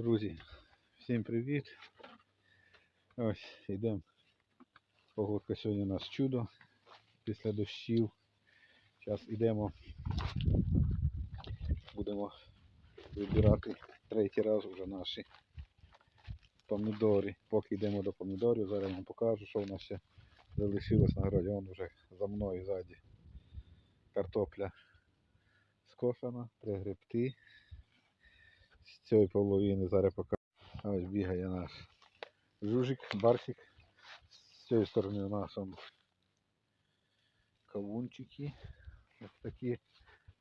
Друзі, всім привіт. Ось йдемо. Погодка сьогодні у нас чудо після дощів. Зараз йдемо. Будемо вибирати третій раз вже наші помідори. Поки йдемо до помідорів, зараз вам покажу, що в нас ще залишилось на городі. Вон вже за мною ззаді картопля скошена, пригребти. З цієї половини зараз покажу. Ось бігає наш жужик, барсик. З цієї сторони у нас он кавунчики. Ось такі.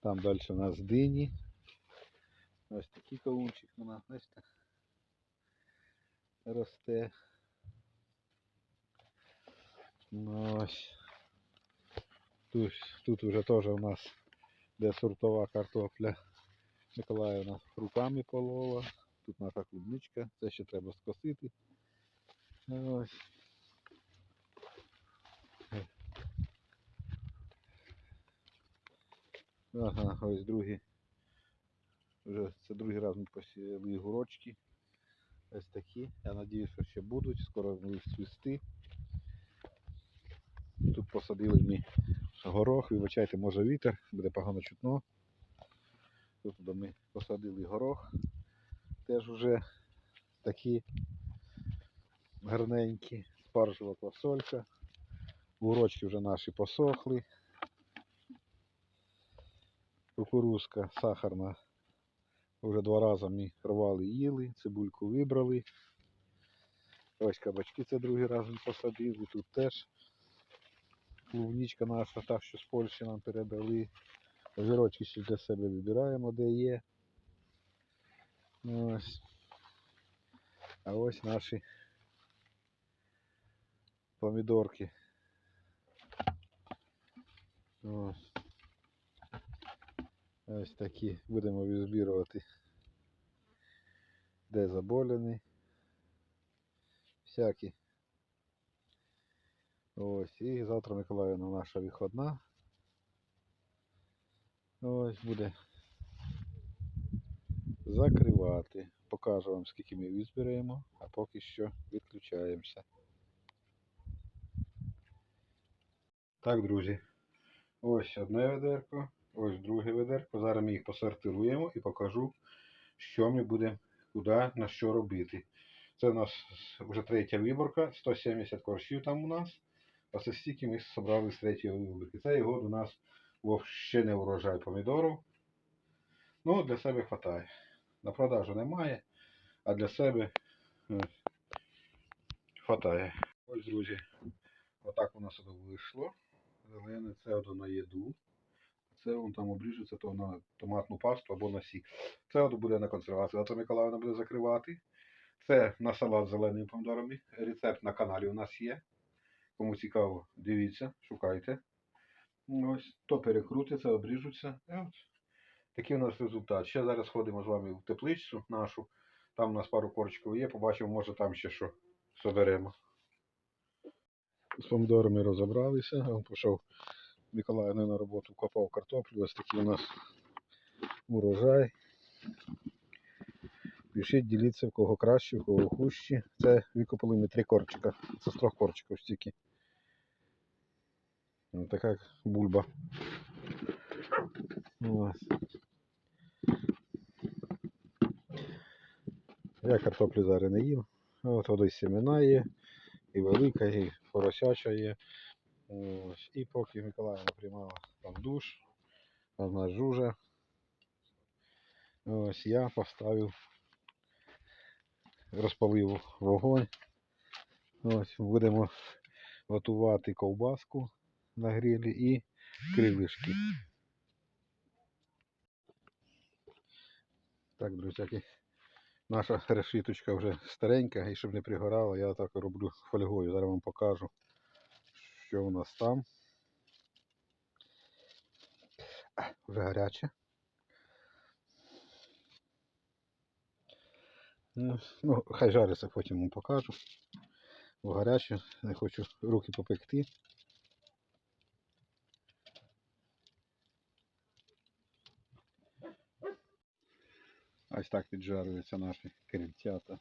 Там далі у нас дині. Ось такий кавунчик у нас, бачите, росте. Ну, ось. Тут, тут вже теж у нас де сортова картопля. Миколаївна руками полола. Тут наша клубничка, це ще треба скосити. Ось. Ага, ось другий. Вже це другий раз ми посіяли гурочки. Ось такі. Я сподіваюся, що ще будуть, скоро будуть свисти. Тут посадили ми горох, вибачайте, може вітер, буде погано чутно. Тут ми посадили горох. Теж вже такі гарненькі. Спаржева квасолька. Урочки вже наші посохли. Кукурузка сахарна. Вже два рази ми рвали їли, цибульку вибрали. Ось кабачки це другий раз ми посадили. Тут теж клубничка наша, та, що з Польщі нам передали. Огірочки ще для себе вибираємо, де є. Ось. А ось наші помідорки. Ось. Ось такі будемо відбірувати. Де заболені. Всякі. Ось. І завтра Миколаївна наша виходна. Ось буде закривати. Покажу вам, скільки ми візбираємо, а поки що відключаємося. Так, друзі. Ось одне ведерко, ось друге ведерко. Зараз ми їх посортируємо і покажу, що ми будемо, куди, на що робити. Це у нас вже третя виборка, 170 корчів там у нас. Оце стільки ми зібрали з третьої виборки. Цей год у нас ще не урожай помідорів. Ну, для себе вистачає. На продажу немає, а для себе вистачає. Ось, друзі, отак у нас це вийшло. Зелене це одно на їду. Це вон там обріжеться то на томатну пасту або на сік. Це от буде на консервацію. Ато Миколаївна буде закривати. Це на салат з зеленими помідорами. Рецепт на каналі у нас є. Кому цікаво, дивіться, шукайте. Ось, то перекрутиться, обріжуться. От такий у нас результат. Ще зараз ходимо з вами в тепличцю нашу. Там у нас пару корчиків є, побачимо, може там ще що соберемо. З помідорами розібралися. Він пішов Миколай на роботу, копав картоплю. Ось такий у нас урожай. Пишіть, діліться, в кого краще, в кого хужче. Це викопали ми три корчика. Це з трьох корчиків стільки. Ось така бульба. Ось. Я картоплю зараз не їм. От води семена є, і велика, і поросяча є. Ось. І поки Миколаївна приймала там душ, вона жужа. Ось я поставив, розпалив вогонь. Ось будемо готувати ковбаску на грилі і кривишки. Так, друзяки, наша решіточка вже старенька і щоб не пригорала, я так роблю фольгою. Зараз вам покажу, що у нас там. Вже гаряче. Ну, ну, хай жариться, потім вам покажу. Бо гаряче, не хочу руки попекти. Ось так піджарюються наші крильцята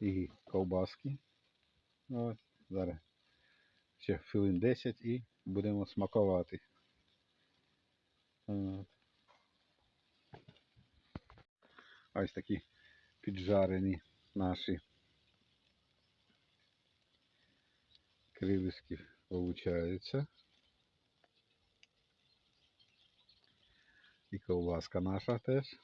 і ковбаски. Ось, зараз ще хвилин 10 і будемо смакувати. Ось такі піджарені наші кривиски получаються. І ковбаска наша теж.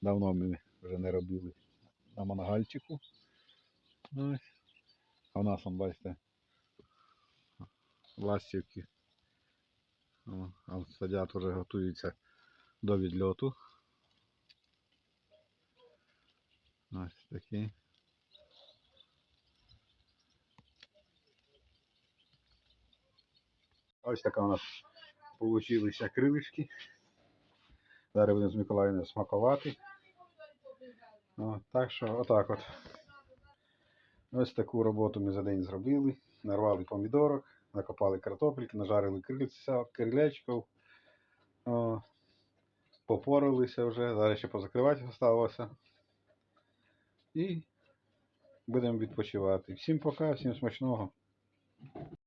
Давно ми вже не робили на мангальчику. А в нас, он, бачите, ластівки. Сидять вже готуються до відльоту. Ось такі. Ось така у нас получилися крилишки. Зараз будемо з Миколаївною смакувати. О, так що, отак от. Ось таку роботу ми за день зробили. Нарвали помідорок, накопали картопельки, нажарили крильця, крилечків. Попоралися вже, зараз ще позакривати залишилося. І будемо відпочивати. Всім пока, всім смачного.